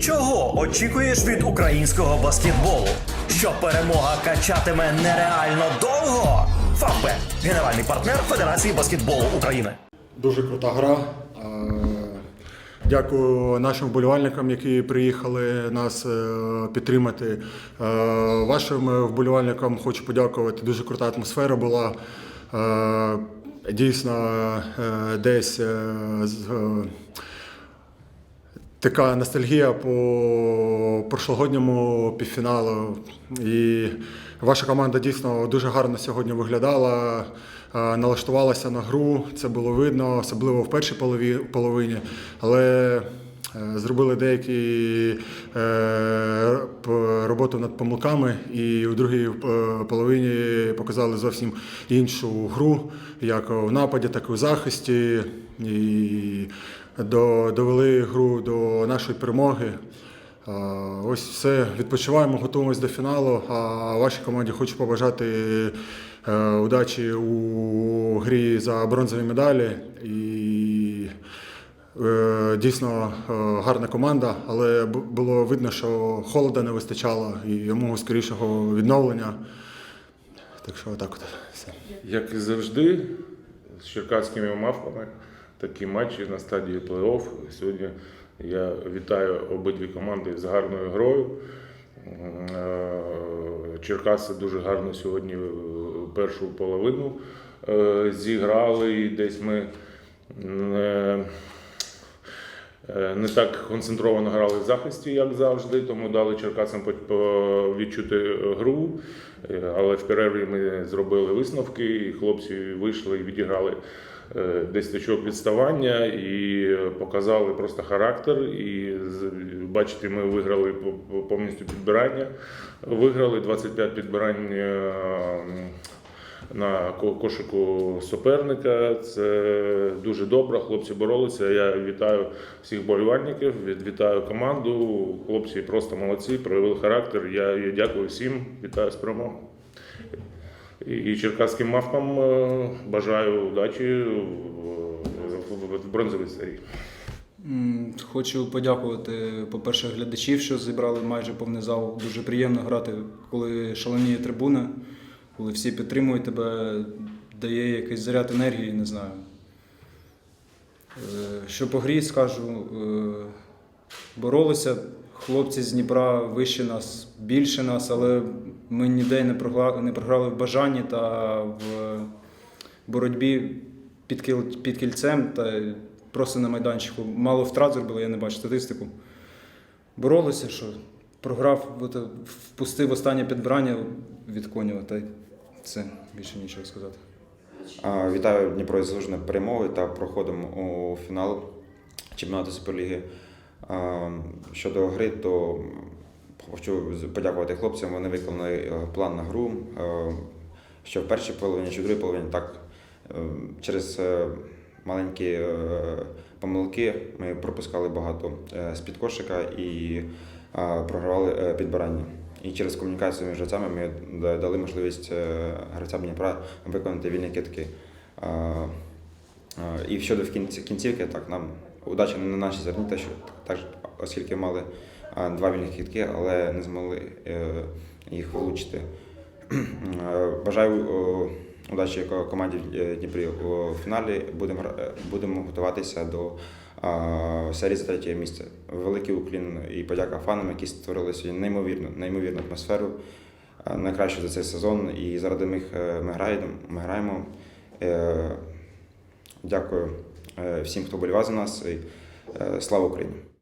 Чого очікуєш від українського баскетболу? Що перемога качатиме нереально довго? ФАПЕ – генеральний партнер Федерації баскетболу України. Дуже крута гра. Е, Дякую нашим вболівальникам, які приїхали нас е, підтримати. Е, Вашим вболівальникам хочу подякувати. Дуже крута атмосфера була. Дійсно, десь така ностальгія по прошлогодньому півфіналу. І ваша команда дійсно дуже гарно сьогодні виглядала, е, налаштувалася на гру. Це було видно, особливо в першій половині. Але зробили деякі е, роботу над помилками, і у другій е, половині показали зовсім іншу гру, як в нападі, так і у захисті. І до, довели гру до нашої перемоги. Ось все. Відпочиваємо, готуємось до фіналу. А вашій команді хочу побажати е, удачі у грі за бронзові медалі. І е, дійсно е, гарна команда, але було видно, що холода не вистачало і йому скорішого відновлення. Так що отак от все. Як і завжди, з черкаськими мавпами такі матчі на стадії плей-офф. Сьогодні я вітаю обидві команди з гарною грою. Е, Черкаси дуже гарно сьогодні е, першу половину е, зіграли, і десь ми не, е, так концентровано грали в захисті, як завжди, тому дали Черкасам відчути гру. Е, Але в перерві ми зробили висновки, і хлопці вийшли і відіграли е, десь очок відставання і показали просто характер. І бачите, ми виграли по- по- повністю підбирання. Виграли 25 підбирань. На кошику суперника це дуже добре. Хлопці боролися. Я вітаю всіх болівальників, вітаю команду. Хлопці просто молодці, проявили характер. Я, я дякую всім, вітаю з перемогою. І, черкаським мавпам е, бажаю удачі в бронзовій серії. Хочу подякувати, по-перше, глядачів, що зібрали майже повний зал. Дуже приємно грати, коли шаленіє трибуна, коли всі підтримують тебе, дає якийсь заряд енергії, не знаю. Е, Що по грі скажу, е, боролися хлопці з Дніпра вище нас, більше нас, але ми ніде не програли в бажанні та в боротьбі під, кільцем та просто на майданчику. Мало втрат зробили, я не бачу статистику. Боролися, що програв, впустив останнє підбирання від Конєва, та й це більше нічого сказати. Вітаю Дніпро із заслуженою перемогою та проходом у фінал чемпіонату Суперліги. Щодо гри, то хочу подякувати хлопцям. Вони виконали е, план на гру. е, Що в першій половині, що в другій половині так. е, Через маленькі помилки ми пропускали багато е, з-під кошика і е, програвали е, підбирання. І через комунікацію між гравцями ми дали можливість гравцям Дніпра виконати вільні китки. І щодо в кінці, кінцівки, так, нам удача не на нашій стороні, те, що так, оскільки мали два вільні китки, але не змогли їх влучити. Бажаю удачі ко- команді Дніпрі у фіналі. Будемо будемо готуватися до а, серії за третє місце. Великий уклін і подяка фанам, які створили сьогодні неймовірну, неймовірну атмосферу. Найкраще за цей сезон, і заради них е, ми граємо. Ми граємо. Е, Дякую е, всім, хто болівав за нас. І, Слава Україні!